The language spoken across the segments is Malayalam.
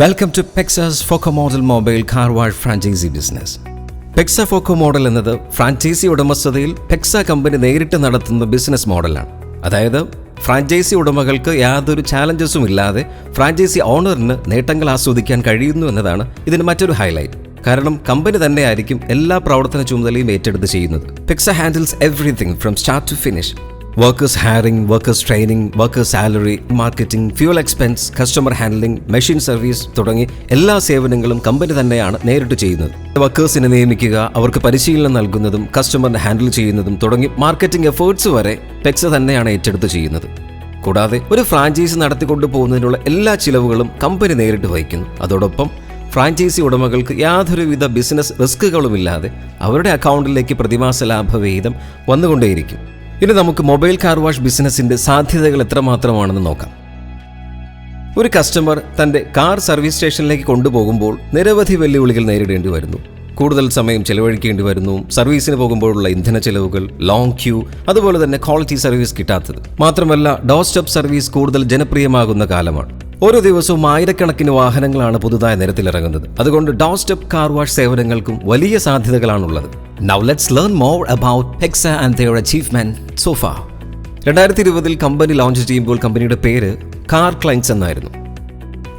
Welcome to Pexa's FOCO model mobile car wash franchise business Pexa FOCO model എന്നത് ഫ്രാഞ്ചൈസി ഉടമസ്ഥതയിൽ പെക്സ കമ്പനി നേരിട്ട് നടത്തുന്ന ബിസിനസ് മോഡലാണ്. അതായത് ഫ്രാഞ്ചൈസി ഉടമകൾക്ക് യാതൊരു ചാലഞ്ചസും ഇല്ലാതെ ഫ്രാഞ്ചൈസി ഓണറിന് നേട്ടങ്ങൾ ആസ്വദിക്കാൻ കഴിയുന്നു എന്നതാണ് ഇതിന് മറ്റൊരു ഹൈലൈറ്റ് കാരണം കമ്പനി തന്നെയായിരിക്കും എല്ലാ പ്രവർത്തന ചുമതലയും ഏറ്റെടുത്ത് ചെയ്യുന്നത്. Pexa handles everything from start to finish workers hiring workers training workers salary marketing fuel expense customer handling machine service തുടങ്ങി എല്ലാ സേവനങ്ങളും കമ്പനി തന്നെയാണ് നേരിട്ട് ചെയ്യുന്നത്. വർക്കേഴ്സിനെ നിയമിക്കുക അവർക്ക് പരിശീലനം നൽകുന്നതും കസ്റ്റമറിനെ ഹാൻഡിൽ ചെയ്യുന്നതും തുടങ്ങി മാർക്കറ്റിംഗ് എഫേർട്സ് വരെ പെക്സ തന്നെയാണ് ഏറ്റെടുത്ത് ചെയ്യുന്നത്. കൂടാതെ ഒരു ഫ്രാഞ്ചൈസി നടത്തിക്കൊണ്ടു പോകുന്നതിനുള്ള എല്ലാ ചിലവുകളും കമ്പനി നേരിട്ട് വഹിക്കുന്നു. അതോടൊപ്പം ഫ്രാഞ്ചൈസി ഉടമകൾക്ക് യാതൊരുവിധ ബിസിനസ് റിസ്കുകളുമില്ലാതെ അവരുടെ അക്കൗണ്ടിലേക്ക് പ്രതിമാസ ലാഭവിഹിതം വന്നുകൊണ്ടേയിരിക്കും. ഇനി നമുക്ക് മൊബൈൽ കാർ വാഷ് ബിസിനസിന്റെ സാധ്യതകൾ എത്രമാത്രമാണെന്ന് നോക്കാം. ഒരു കസ്റ്റമർ തന്റെ കാർ സർവീസ് സ്റ്റേഷനിലേക്ക് കൊണ്ടുപോകുമ്പോൾ നിരവധി വെല്ലുവിളികൾ നേരിടേണ്ടി വരുന്നു. കൂടുതൽ സമയം ചെലവഴിക്കേണ്ടി വരുന്നു. സർവീസിന് പോകുമ്പോഴുള്ള ഇന്ധന ചെലവുകൾ ലോങ് ക്യൂ അതുപോലെ തന്നെ ക്വാളിറ്റി സർവീസ് കിട്ടാത്തത്. മാത്രമല്ല ഡോർ സ്റ്റെപ്പ് സർവീസ് കൂടുതൽ ജനപ്രിയമാകുന്ന കാലമാണ്. ഓരോ ദിവസവും ആയിരക്കണക്കിന് വാഹനങ്ങളാണ് പുതുതായി നിരത്തിലിറങ്ങുന്നത്. അതുകൊണ്ട് ഡോർ സ്റ്റെപ്പ് കാർ വാഷ് സേവനങ്ങൾക്കും വലിയ സാധ്യതകളാണുള്ളത്. Now let's learn more about Pexa and their achievement so രണ്ടായിരത്തി ഇരുപതിൽ കമ്പനി ലോഞ്ച് ചെയ്യുമ്പോൾ കമ്പനിയുടെ പേര് കാർ ക്ലൈൻസ് എന്നായിരുന്നു.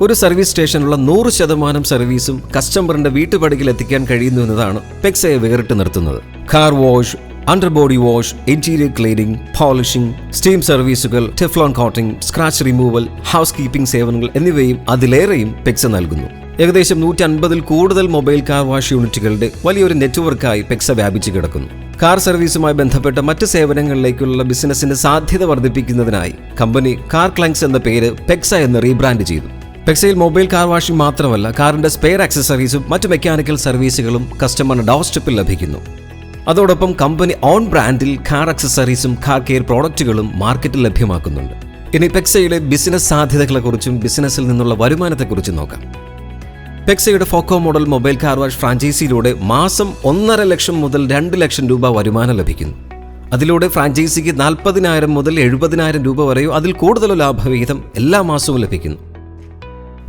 ഒരു സർവീസ് സ്റ്റേഷനുള്ള നൂറ് ശതമാനം സർവീസും കസ്റ്റമറിന്റെ വീട്ടുപടിയിൽ എത്തിക്കാൻ കഴിയുന്നു എന്നതാണ് പെക്സയെ വേറിട്ട് നിർത്തുന്നത്. Car wash under body wash interior cleaning polishing steam സർവീസുകൾ Teflon coating scratch removal housekeeping സേവനങ്ങൾ എന്നിവയും അതിലേറെയും പെക്സ നൽകുന്നു. ഏകദേശം നൂറ്റി അൻപതിൽ കൂടുതൽ മൊബൈൽ കാർ വാഷ് യൂണിറ്റുകളുടെ വലിയൊരു നെറ്റ്വർക്കായി പെക്സ വ്യാപിച്ചു കിടക്കുന്നു. കാർ സർവീസുമായി ബന്ധപ്പെട്ട മറ്റ് സേവനങ്ങളിലേക്കുള്ള ബിസിനസിന്റെ സാധ്യത വർദ്ധിപ്പിക്കുന്നതിനായി കമ്പനി കാർ ക്ലങ്സ് എന്ന പേര് പെക്സ എന്ന് റീബ്രാൻഡ് ചെയ്തു. പെക്സയിൽ മൊബൈൽ കാർ വാഷിംഗ് മാത്രമല്ല കാറിന്റെ സ്പെയർ ആക്സസറീസും മറ്റ് മെക്കാനിക്കൽ സർവീസുകളും കസ്റ്റമറിന് ഡോർ സ്റ്റെപ്പിൽ ലഭിക്കുന്നു. അതോടൊപ്പം കമ്പനി ഓൺ ബ്രാൻഡിൽ കാർ അക്സസറീസും കാർ കെയർ പ്രോഡക്റ്റുകളും മാർക്കറ്റിൽ ലഭ്യമാക്കുന്നുണ്ട്. ഇനി പെക്സയുടെ ബിസിനസ് സാധ്യതകളെക്കുറിച്ചും ബിസിനസ്സിൽ നിന്നുള്ള വരുമാനത്തെക്കുറിച്ചും നോക്കാം. പെക്സയുടെ FOCO model mobile car wash ഫ്രാഞ്ചൈസിയിലൂടെ മാസം ഒന്നര ലക്ഷം മുതൽ രണ്ട് ലക്ഷം രൂപ വരുമാനം ലഭിക്കുന്നു. അതിലൂടെ ഫ്രാഞ്ചൈസിക്ക് നാൽപ്പതിനായിരം മുതൽ എഴുപതിനായിരം രൂപ വരെയോ അതിൽ കൂടുതലോ ലാഭവിഹിതം എല്ലാ മാസവും ലഭിക്കുന്നു.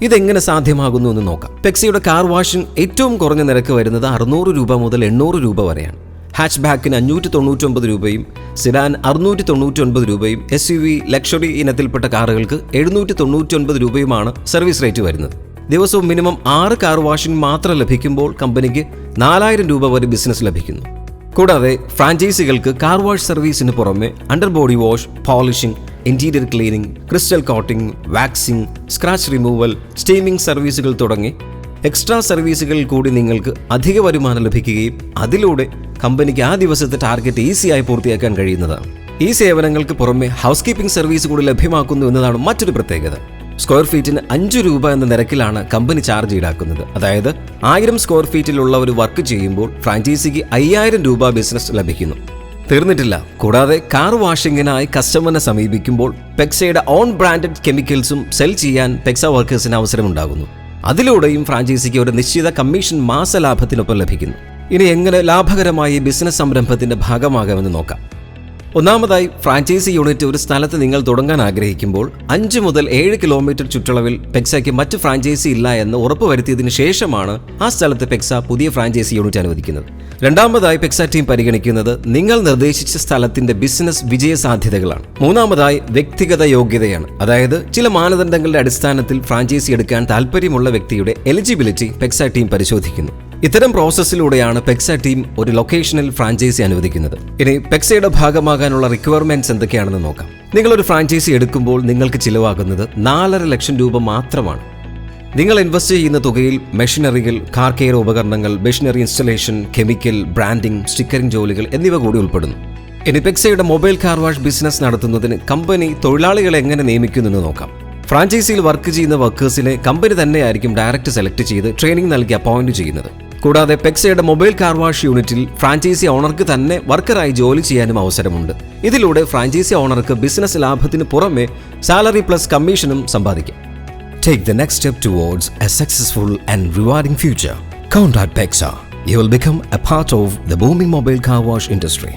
ഇതെങ്ങനെ സാധ്യമാകുന്നു എന്ന് നോക്കാം. പെക്സയുടെ കാർ വാഷിന് ഏറ്റവും കുറഞ്ഞ നിരക്ക് വരുന്നത് അറുന്നൂറ് രൂപ മുതൽ എണ്ണൂറ് രൂപ വരെയാണ്. ഹാച്ച് ബാക്കിന് അഞ്ഞൂറ്റി തൊണ്ണൂറ്റൊമ്പത് രൂപയും സിഡാൻ അറുന്നൂറ്റി തൊണ്ണൂറ്റൊൻപത് രൂപയും എസ് യു വി ലക്ഷറി ഇനത്തിൽപ്പെട്ട കാറുകൾക്ക് എഴുന്നൂറ്റി തൊണ്ണൂറ്റൊൻപത് രൂപയുമാണ് സർവീസ് റേറ്റ് വരുന്നത്. ദിവസവും മിനിമം ആറ് കാർ വാഷിംഗ് മാത്രം ലഭിക്കുമ്പോൾ കമ്പനിക്ക് നാലായിരം രൂപ വരെ ബിസിനസ് ലഭിക്കുന്നു. കൂടാതെ ഫ്രാഞ്ചൈസികൾക്ക് കാർ വാഷ് സർവീസിന് പുറമെ under body wash polishing interior cleaning crystal coating waxing scratch removal steaming സർവീസുകൾ തുടങ്ങി എക്സ്ട്രാ സർവീസുകളിൽ കൂടി നിങ്ങൾക്ക് അധിക വരുമാനം ലഭിക്കുകയും അതിലൂടെ കമ്പനിക്ക് ആ ദിവസത്തെ ടാർഗറ്റ് ഈസിയായി പൂർത്തിയാക്കാൻ കഴിയുന്നതാണ്. ഈ സേവനങ്ങൾക്ക് പുറമെ ഹൗസ് കീപ്പിംഗ് സർവീസ് കൂടി ലഭ്യമാക്കുന്നു എന്നതാണ് മറ്റൊരു പ്രത്യേകത. സ്ക്വയർ ഫീറ്റിന് അഞ്ചു രൂപ എന്ന നിരക്കിലാണ് കമ്പനി ചാർജ് ഈടാക്കുന്നത്. അതായത് ആയിരം സ്ക്വയർ ഫീറ്റിലുള്ള ഒരു വർക്ക് ചെയ്യുമ്പോൾ ഫ്രാഞ്ചൈസിക്ക് അയ്യായിരം രൂപ ബിസിനസ് ലഭിക്കുന്നു. തീർന്നിട്ടില്ല. കൂടാതെ കാർ വാഷിങ്ങിനായി കസ്റ്റമറിനെ സമീപിക്കുമ്പോൾ പെക്സയുടെ ഓൺ ബ്രാൻഡഡ് കെമിക്കൽസും സെൽ ചെയ്യാൻ പെക്സ വർക്കേഴ്സിന് അവസരമുണ്ടാകുന്നു. അതിലൂടെയും ഫ്രാഞ്ചൈസിക്ക് ഒരു നിശ്ചിത കമ്മീഷൻ മാസ ലാഭത്തിനൊപ്പം ലഭിക്കുന്നു. ഇനി എങ്ങനെ ലാഭകരമായി ബിസിനസ് സംരംഭത്തിന്റെ ഭാഗമാകാമെന്ന് നോക്കാം. ഒന്നാമതായി ഫ്രാഞ്ചൈസി യൂണിറ്റ് ഒരു സ്ഥലത്ത് നിങ്ങൾ തുടങ്ങാൻ ആഗ്രഹിക്കുമ്പോൾ അഞ്ച് മുതൽ ഏഴ് കിലോമീറ്റർ ചുറ്റളവിൽ പെക്സയ്ക്ക് മറ്റ് ഫ്രാഞ്ചൈസി ഇല്ല എന്ന് ഉറപ്പുവരുത്തിയതിനു ശേഷമാണ് ആ സ്ഥലത്ത് പെക്സ പുതിയ ഫ്രാഞ്ചൈസി യൂണിറ്റ് അനുവദിക്കുന്നത്. രണ്ടാമതായി പെക്സ ടീം പരിഗണിക്കുന്നത് നിങ്ങൾ നിർദ്ദേശിച്ച സ്ഥലത്തിന്റെ ബിസിനസ് വിജയ സാധ്യതകളാണ്. മൂന്നാമതായി വ്യക്തിഗത യോഗ്യതയാണ്. അതായത് ചില മാനദണ്ഡങ്ങളുടെ അടിസ്ഥാനത്തിൽ ഫ്രാഞ്ചൈസി എടുക്കാൻ താല്പര്യമുള്ള വ്യക്തിയുടെ എലിജിബിലിറ്റി പെക്സ ടീം പരിശോധിക്കുന്നു. ഇത്തരം പ്രോസസ്സിലൂടെയാണ് പെക്സ ടീം ഒരു ലൊക്കേഷനിൽ ഫ്രാഞ്ചൈസി അനുവദിക്കുന്നത്. ഇനി പെക്സയുടെ ഭാഗമാകാനുള്ള റിക്വയർമെന്റ്സ് എന്തൊക്കെയാണെന്ന് നോക്കാം. നിങ്ങൾ ഒരു ഫ്രാഞ്ചൈസി എടുക്കുമ്പോൾ നിങ്ങൾക്ക് ചിലവാകുന്നത് നാലര ലക്ഷം രൂപ മാത്രമാണ്. നിങ്ങൾ ഇൻവെസ്റ്റ് ചെയ്യുന്ന തുകയിൽ മെഷീനറികൾ കാർ കെയർ ഉപകരണങ്ങൾ machinery installation chemical branding stickering ജോലികൾ എന്നിവ കൂടി ഉൾപ്പെടുന്നു. ഇനി പെക്സയുടെ മൊബൈൽ കാർ വാഷ് ബിസിനസ് നടത്തുന്നതിന് കമ്പനി തൊഴിലാളികളെ എങ്ങനെ നിയമിക്കുന്നെന്ന് നോക്കാം. ഫ്രാഞ്ചൈസിയിൽ വർക്ക് ചെയ്യുന്ന വർക്കേഴ്സിനെ കമ്പനി തന്നെയായിരിക്കും ഡയറക്റ്റ് സെലക്ട് ചെയ്ത് ട്രെയിനിങ് നൽകി അപ്പോയിന്റ് ചെയ്യുന്നത്. കൂടാതെ പെക്സയുടെ മൊബൈൽ കാർ വാഷ് യൂണിറ്റിൽ ഫ്രാഞ്ചൈസി ഓണർക്ക് തന്നെ വർക്കറായി ജോലി ചെയ്യാനും അവസരമുണ്ട് ഇതിലൂടെ ഫ്രാഞ്ചൈസി ഓണർക്ക് ബിസിനസ് ലാഭത്തിന് പുറമെ സാലറി പ്ലസ് കമ്മീഷനും സമ്പാദിക്കാം Take the next step towards a successful and rewarding future. Contact Pexa. You will become a part of the booming mobile car wash industry.